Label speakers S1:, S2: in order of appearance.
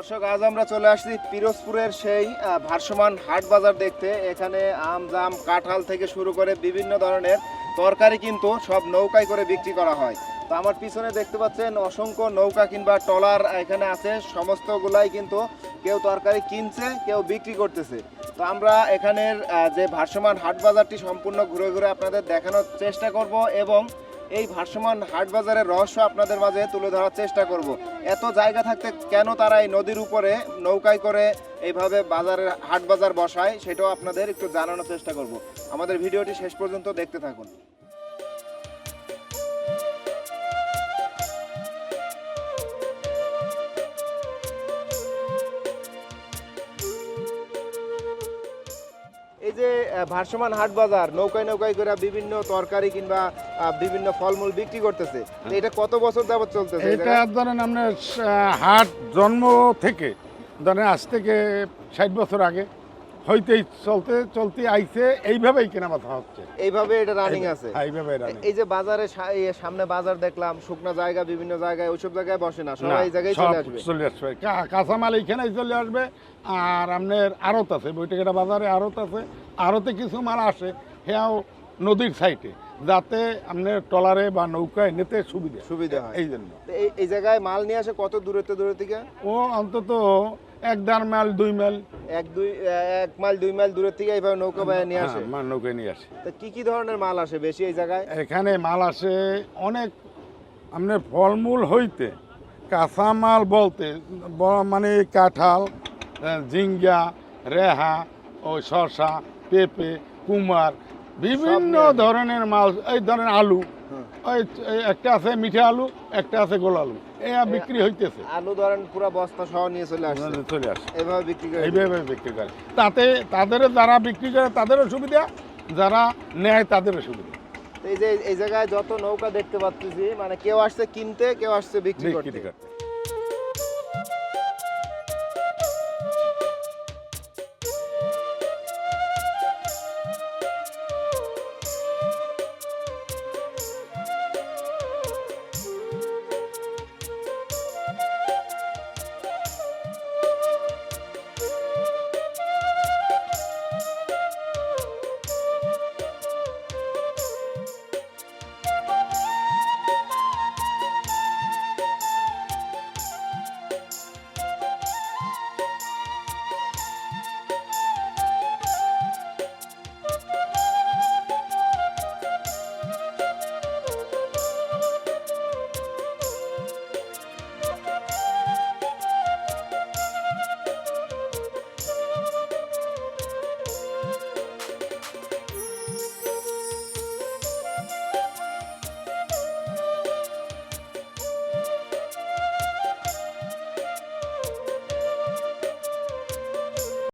S1: দর্শক আজ আমরা চলে আসছি পিরোজপুরের সেই আহ, ভাসমান হাট বাজার দেখতে। এখানে আম জাম কাঁঠাল থেকে শুরু করে বিভিন্ন ধরনের তরকারি কিন্তু সব নৌকায় করে বিক্রি করা হয়। তো আমার পিছনে দেখতে পাচ্ছেন অসংখ্য নৌকা কিংবা ট্রলার এখানে আছে। সমস্তগুলাই কিন্তু কেউ তরকারি কিনছে কেউ বিক্রি করতেছে। তো আমরা এখানের যে ভাসমান হাট বাজারটি সম্পূর্ণ ঘুরে ঘুরে আপনাদের দেখানোর চেষ্টা করব এবং এই ভাসমান হাট বাজারের রহস্য আপনাদের মাঝে তুলে ধরার চেষ্টা করব। এত জায়গা থাকতে কেন তারা এই নদীর উপরে নৌকায় করে এইভাবে বাজারের হাট বাজার বসায়, সেটাও আপনাদের একটু জানানোর চেষ্টা করব। আমাদের ভিডিওটি শেষ পর্যন্ত দেখতে থাকুন। এই যে ভারসমান হাট বাজার নৌকায় নৌকায় করে বিভিন্ন তরকারি কিংবা বিভিন্ন ফলমূল বিক্রি করতেছে এটা কত বছর যাবৎ চলতেছে
S2: এটা? ধরেন আপনার হাট জন্ম থেকে ধরেন আজ থেকে ষাট বছর আগে হইতেই চলতে চলতে আইছে এইভাবেই কেনা বেচা হচ্ছে।
S1: এইভাবে এটা রানিং আছে?
S2: হ্যাঁ, এইভাবে।
S1: এই যে বাজারে সামনে বাজার দেখলাম শুকনা জায়গা বিভিন্ন জায়গায় ওইসব জায়গায় বসে না সবাই এই জায়গায় চলে আসবে।
S2: চলে আসবে। কাঁচামাল এইখানেই চলে আসবে আর আপনার আড়ত আছে বইটাকেটা বাজারে আড়ত আছে আড়তে কিছু মাল আসে সেয়াও নদীর সাইডে যাতে আপনার ট্রলারে বা নৌকায় নিতে সুবিধা
S1: সুবিধা হয়।
S2: এই জন্য।
S1: এই এই জায়গায় মাল নিয়ে আসে কত দূরত্ব দূরে থেকে?
S2: ও অন্তত এক দেড় মাইল দুই মাইল।
S1: এক দুই এক মাইল দুই মাইল দূরের থেকে এইভাবে নৌকা বাইরে নিয়ে আসে?
S2: হ্যাঁ, নৌকায় নিয়ে আসে।
S1: তো কি কি ধরনের মাল আসে বেশি এই জায়গায়?
S2: এখানে মাল আসে অনেক আপনার ফলমূল হইতে কাঁচা মাল বলতে মানে কাঁঠাল ঝিঙ্গা রেহা ও শসা পেঁপে কুমার বিভিন্ন ধরনের মাল এই ধরনের আলু। ওই একটা আছে মিঠা আলু একটা আছে গোল আলু। এই বিক্রি হইতেছে।
S1: আলু ধরেন পুরো বস্তা সহ নিয়ে চলে আসে
S2: চলে আসে
S1: এভাবে বিক্রি করে
S2: এইভাবে বিক্রি করে। তাতে তাদের যারা বিক্রি করে তাদেরও সুবিধা যারা নেয় তাদেরও সুবিধা।
S1: এই যে এই জায়গায় যত নৌকা দেখতে পাচ্ছি মানে কেউ আসছে কিনতে কেউ আসছে
S2: বিক্রি করতে।